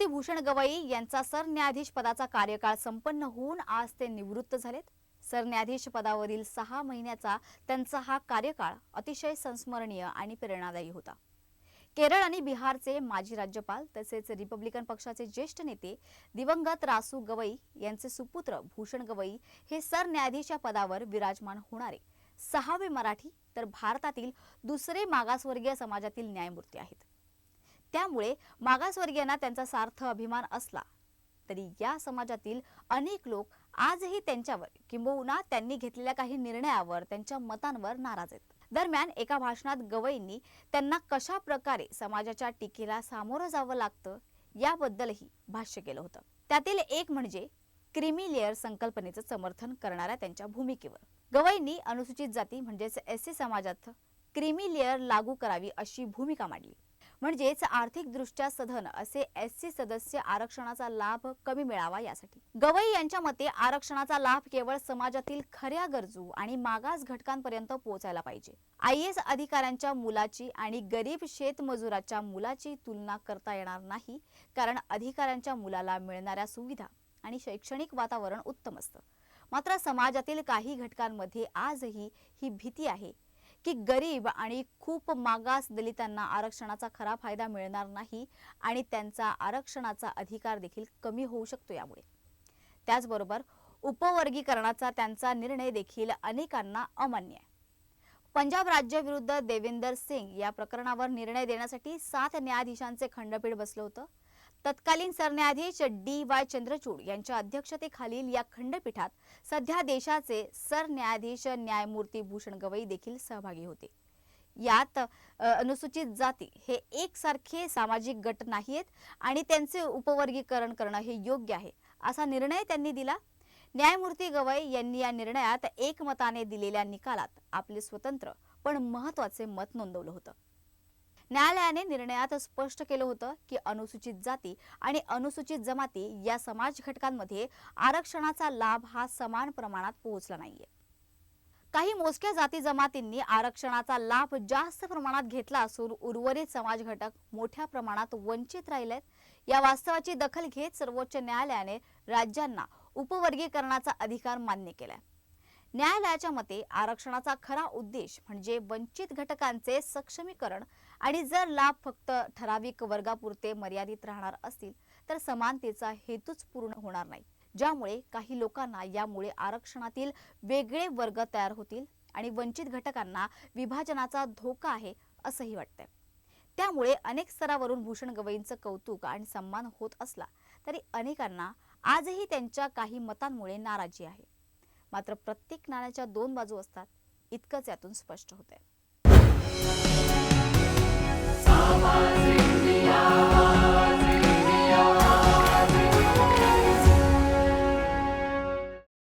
न्यायमूर्ती भूषण गवई यांचा सरन्यायाधीश पदाचा कार्यकाळ संपन्न होऊन आज ते निवृत्त झालेत. सरन्यायाधीश पदावरील सहा महिन्याचा त्यांचा हा कार्यकाळ अतिशय संस्मरणीय आणि प्रेरणादायी होता. केरळ आणि बिहारचे माजी राज्यपाल तसेच रिपब्लिकन पक्षाचे ज्येष्ठ नेते दिवंगत रासू गवई यांचे सुपुत्र भूषण गवई हे सरन्यायाधीश या पदावर विराजमान होणारे. सहावे मराठी तर भारतातील दुसरे मागासवर्गीय समाजातील न्यायमूर्ती आहेत. त्यामुळे मागासवर्गीयांना त्यांचा सार्थ अभिमान असला. तरी या समाजातील अनेक लोक आजही त्यांच्यावर किंबहुना त्यांनी घेतलेल्या काही निर्णयावर त्यांच्या मतांवर नाराज आहेत. दरम्यान एका भाषणात गवईंनी त्यांना कशा प्रकारे समाजाच्या टीकेला सामोरं जावं लागतं याबद्दलही भाष्य केलं होतं. त्यातील एक म्हणजे क्रिमी लेअर संकल्पनेचं समर्थन करणाऱ्या त्यांच्या भूमिकेवर. गवईंनी अनुसूचित जाती म्हणजेच एस सी समाजात क्रिमी लेअर लागू करावी अशी भूमिका मांडली. म्हणजेच आर्थिकदृष्ट्या सधन असे एस सी सदस्य आरक्षणाचा लाभ कमी मिळावा यासाठी. गवई यांच्या मते आरक्षणाचा लाभ केवळ समाजातील खऱ्या गरजू आणि मागास घटकांपर्यंत पोहोचायला पाहिजे. आय एस अधिकाऱ्यांच्या मुलाची आणि गरीब शेतमजुराच्या मुलाची तुलना करता येणार नाही कारण अधिकाऱ्यांच्या मुलाला मिळणाऱ्या सुविधा आणि शैक्षणिक वातावरण उत्तम असतं. मात्र समाजातील काही घटकांमध्ये आजही ही भीती आहे. की गरीब आणि खूप मागास दलितांना आरक्षणाचा खरा फायदा मिळणार नाही आणि त्यांचा आरक्षणाचा अधिकार देखील कमी होऊ शकतो यामुळे. त्याचबरोबर उपवर्गीकरणाचा त्यांचा निर्णय देखील अनेकांना अमान्य आहे. पंजाब राज्याविरुद्ध देवेंदर सिंग या प्रकरणावर निर्णय देण्यासाठी सात न्यायाधीशांचे खंडपीठ बसलं होतं. तत्कालीन सरन्यायाधीश डी वाय चंद्रचूड यांच्या अध्यक्षतेखालील या खंडपीठात सध्या देशाचे सरन्यायाधीश न्यायमूर्ती भूषण गवई देखील सहभागी होते. यात अनुसूचित जाती हे एकसारखे सामाजिक गट नाहीयेत आणि त्यांचे उपवर्गीकरण करणं हे योग्य आहे असा निर्णय त्यांनी दिला. न्यायमूर्ती गवई यांनी या निर्णयात एकमताने दिलेल्या निकालात आपले स्वतंत्र पण महत्त्वाचे मत नोंदवलं होतं. न्यायालयाने निर्णयात स्पष्ट केलं होतं की अनुसूचित जाती आणि अनुसूचित जमाती या समाज घटकांमध्ये आरक्षणाचा लाभ हा समान प्रमाणात पोहोचला नाहीये. काही मोजक्या जाती जमातींनी आरक्षणाचा लाभ जास्त प्रमाणात घेतला असून उर्वरित समाज घटक मोठ्या प्रमाणात वंचित राहिलेत. या वास्तवाची दखल घेत सर्वोच्च न्यायालयाने राज्यांना उपवर्गीकरणाचा अधिकार मान्य केलाय. न्यायालयाच्या मते आरक्षणाचा खरा उद्देश म्हणजे वंचित घटकांचे सक्षमीकरण आणि जर लाभ फक्त ठराविक वर्गापुरते मर्यादित राहणार असतील तर समानतेचा हेतूच पूर्ण होणार नाही. ज्यामुळे काही लोकांना यामुळे आरक्षणातील वेगळे वर्ग तयार होतील आणि वंचित घटकांना विभाजनाचा धोका आहे असंही वाटतंय. त्यामुळे अनेक स्तरावरून भूषण गवईंचं कौतुक आणि सन्मान होत असला तरी अनेकांना आजही त्यांच्या काही मतांमुळे नाराजी आहे. मात्र प्रत्येक नाण्याच्या दोन बाजू असतात इतकंच यातून स्पष्ट होते